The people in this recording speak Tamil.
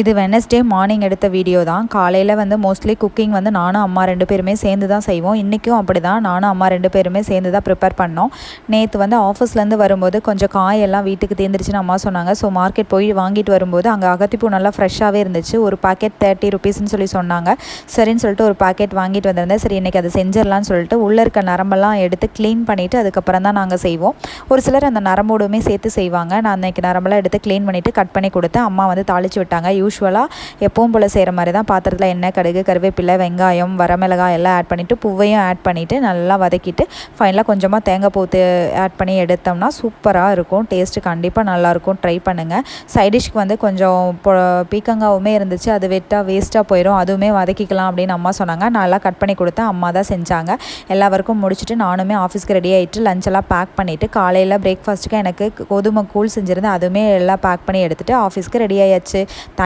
இது வெனஸ்டே மார்னிங் எடுத்த வீடியோ தான். காலையில் வந்து மோஸ்ட்லி குக்கிங் வந்து நானும் அம்மா ரெண்டு பேருமே சேர்ந்து தான் செய்வோம். இன்றைக்கும் அப்படி தான் நானும் அம்மா ரெண்டு பேருமே சேர்ந்து தான் ப்ரிப்பேர் பண்ணோம். நேற்று வந்து ஆஃபீஸ்லேருந்து வரும்போது கொஞ்சம் காயெல்லாம் வீட்டுக்கு தேர்ந்துருச்சுன்னு அம்மா சொன்னாங்க. ஸோ மார்க்கெட் போய் வாங்கிட்டு வரும்போது அங்கே அகத்திப்பூ நல்லா ஃப்ரெஷ்ஷாகவே இருந்துச்சு. ஒரு பாக்கெட் தேர்ட்டி ருபீஸ்னு சொல்லி சொன்னாங்க. சரின்னு சொல்லிட்டு ஒரு பாக்கெட் வாங்கிட்டு வந்திருந்தேன். சரி இன்றைக்கி அதை செஞ்சிடலான்னு சொல்லிட்டு உள்ளே இருக்க நரம்பெல்லாம் எடுத்து க்ளீன் பண்ணிவிட்டு அதுக்கப்புறம் தான் நாங்கள் செய்வோம். ஒரு சிலர் அந்த நரம்போடுமே சேர்த்து செய்வாங்க. நான் அன்றைக்கி நரம்பெல்லாம் எடுத்து க்ளீன் பண்ணிவிட்டு கட் பண்ணி கொடுத்து அம்மா வந்து தாளித்து விட்டாங்க. யூஸ்வலாக எப்பவும் போல் செய்கிற மாதிரி தான் பாத்திரத்தில் எண்ணெய் கடுகு கருவேப்பிலை வெங்காயம் வரமிளகாய் எல்லாம் ஆட் பண்ணிவிட்டு பூவையும் ஆட் பண்ணிவிட்டு நல்லா வதக்கிட்டு ஃபைனலாக கொஞ்சமாக தேங்காய் பூத்து ஆட் பண்ணி எடுத்தோம்னா சூப்பராக இருக்கும். டேஸ்ட்டு கண்டிப்பாக நல்லாயிருக்கும் ட்ரை பண்ணுங்கள் சைடிஷ்க்கு வந்து கொஞ்சம் பொ பீக்கங்காவுமே இருந்துச்சு. அது வெட்டாக வேஸ்ட்டாக போயிடும் அதுவுமே வதக்கிக்கலாம் அப்படின்னு அம்மா சொன்னாங்க. நல்லா கட் பண்ணி கொடுத்தேன். அம்மா தான் செஞ்சாங்க. எல்லா ஒர்க்கும் முடிச்சுட்டு நானுமே ஆஃபீஸ்க்கு ரெடி ஆகிட்டு லஞ்செல்லாம் பேக் பண்ணிவிட்டு காலையில் பிரேக்ஃபாஸ்ட்டுக்கு எனக்கு கோதுமை கூழ் செஞ்சுருந்தேன். அதுவுமே எல்லாம் பேக் பண்ணி எடுத்துகிட்டு ஆஃபீஸ்க்கு ரெடி ஆயாச்சு.